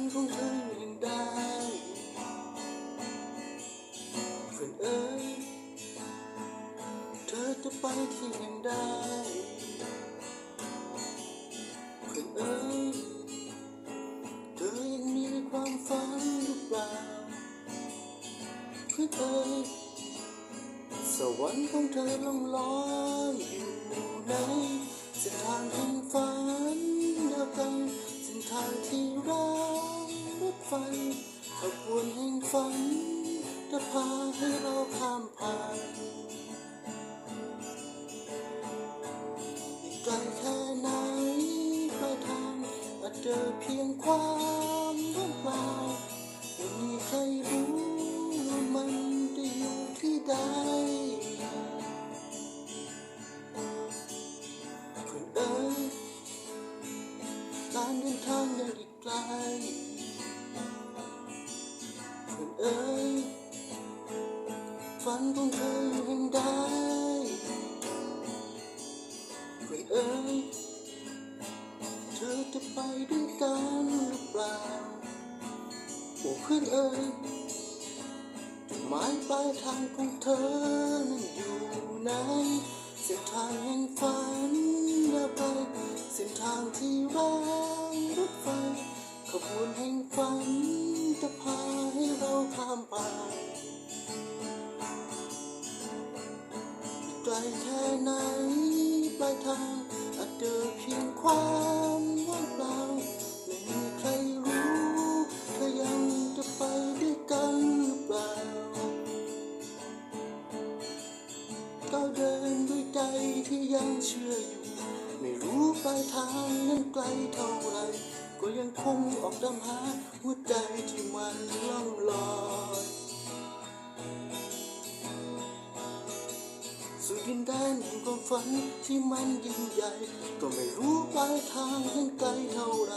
ฝันของเธอยังได้คืนเอ้ยเธอจะไปที่ไหนได้คืนเอ้ยเธอยังมีความฝันหรือเปล่าคืนเอ้ยสวรรค์ของเธอล่องลอยอยู่ในเส้นทางแห่งฝันเดีย รถไฟขบวนแห่งฝันจะพาให้เราข้ามผ่านอีกไกลแค่ไหนปลายทางอาจเจอเพียงความว่างเปล่าไม่มีใครรู้ว่ามันจะอยู่ที่ใดคนเอ๋ยการเดินทางยังอีกไกล คนเอ๋ยฝันของเธอยังได้เพื่อนเอ้ยเธอจะไปด้วยกันหรือเปล่าโอ้เพื่อนเอ้ยจุดหมายปลายทางของเธอนั้นอยู่ไหนเส้นทางแห่งฝันยาไปเส้นทางที่รางรถไฟขบวนแห่งฝันจะพาให้เรา แค่ไหนปลายทางอาจเจอเพียงความว่างเปล่าไม่มีใครรู้เธอยังจะไปด้วยกันหรือเปล่าก้าวเดินด้วยใจที่ยังเชื่ออยู่ ไม่รู้ปลายทางนั้นไกลเท่าไร ก็ยังคงออกดำหาหัวใจ สู่ดินแดนแห่งความฝันที่มันยิ่งใหญ่ ก็ไม่รู้ปลายทางนั้นไกลเท่าไร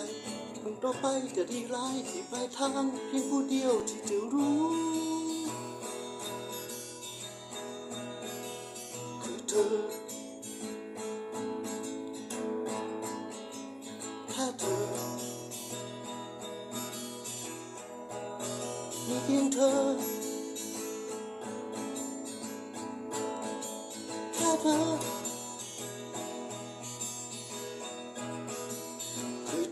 มุ่งต่อไปจะดีร้ายที่ปลายทางเพียงผู้เดียวที่จะรู้คือเธอแค่เธอมีเพียงเธอ forever. I